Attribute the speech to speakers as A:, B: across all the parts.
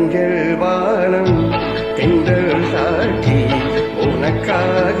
A: மஞ்சள் வானம் தென்றல் சாட்சி
B: உனக்காக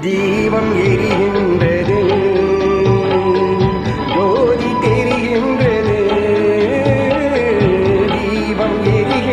B: தீபம் எரிகின்றது. ஜோதி தெரிகின்றது.
A: தீபம் எரி